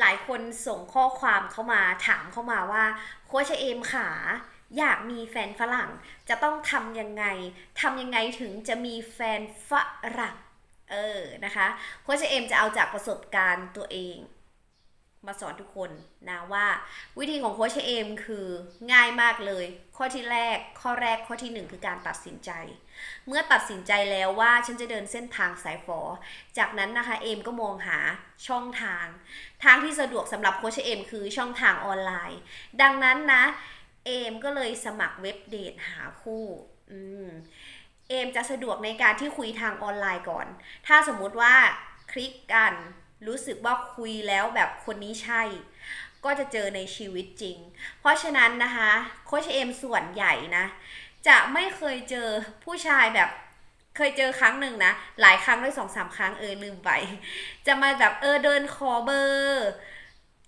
หลายคนส่งข้อความเข้ามาถามเข้ามาว่าโค้ชเอมขาอยากมีแฟนฝรั่ง จะต้องทำยังไงทำยังไงถึงจะมีแฟนฝรั่งเออนะคะโค้ชเอมจะเอาจากประสบการณ์ตัวเอง มาสอนทุกคนนะว่าวิธีของโค้ชเอมคือง่ายมากเลย ข้อที่แรกข้อแรกข้อที่หนึ่งคือการตัดสินใจ เมื่อตัดสินใจแล้วว่าฉันจะเดินเส้นทางสายฝอจากนั้นนะคะเอมก็มองหาช่องทาง ทางที่สะดวกสำหรับโค้ชเอมคือช่องทางออนไลน์ ดังนั้นนะเอมก็เลยสมัครเว็บเดทหาคู่อืมเอมจะสะดวกในการที่คุยทางออนไลน์ก่อน ถ้าสมมุติว่าคลิกกัน รู้สึกว่าคุยแล้วแบบคนนี้ใช่ ก็จะเจอในชีวิตจริง เพราะฉะนั้นนะคะโคชเอมส่วนใหญ่นะ จะไม่เคยเจอผู้ชายแบบเคยเจอครั้งหนึ่งนะ หลายครั้งด้วยสองสามครั้งเออลืมไป จะมาแบบเออเดินขอเบอร์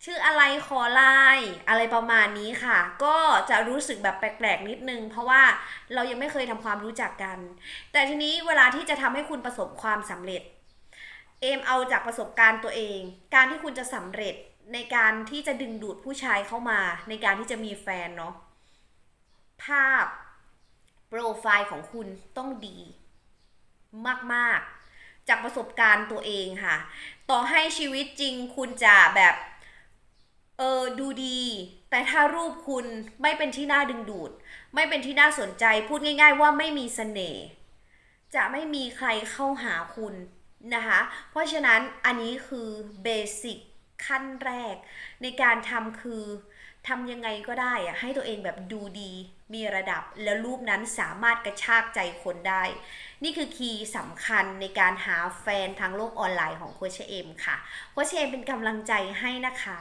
ชื่ออะไรขอไลน์อะไรประมาณนี้ค่ะ ก็จะรู้สึกแบบแปลกๆนิดนึง เพราะว่าเรายังไม่เคยทำความรู้จักกัน แต่ทีนี้เวลาที่จะทำให้คุณประสบความสำเร็จ เอมเอาจากประสบการณ์ตัวเอง การที่คุณจะสำเร็จในการที่จะดึงดูดผู้ชายเข้ามา ในการที่จะมีแฟนเนาะภาพโปรไฟล์ของคุณต้องดี มากๆ จากประสบการณ์ตัวเองค่ะ ต่อให้ชีวิตจริงคุณจะแบบเออดูดี แต่ถ้ารูปคุณไม่เป็นที่น่าดึงดูด ไม่เป็นที่น่าสนใจพูดง่าย ๆ ว่าไม่มีเสน่ห์จะไม่มีใครเข้าหาคุณ นะคะเพราะฉะนั้นอันนี้คือเบสิกขั้นแรก ในการทำคือทำยังไงก็ได้อะให้ตัวเองแบบดูดีมีระดับ แล้วรูปนั้นสามารถกระชากใจคนได้ นี่คือคีย์สำคัญในการหาแฟนทางโลกออนไลน์ของโคชเอมค่ะโคชเอมเป็นกำลังใจให้นะคะ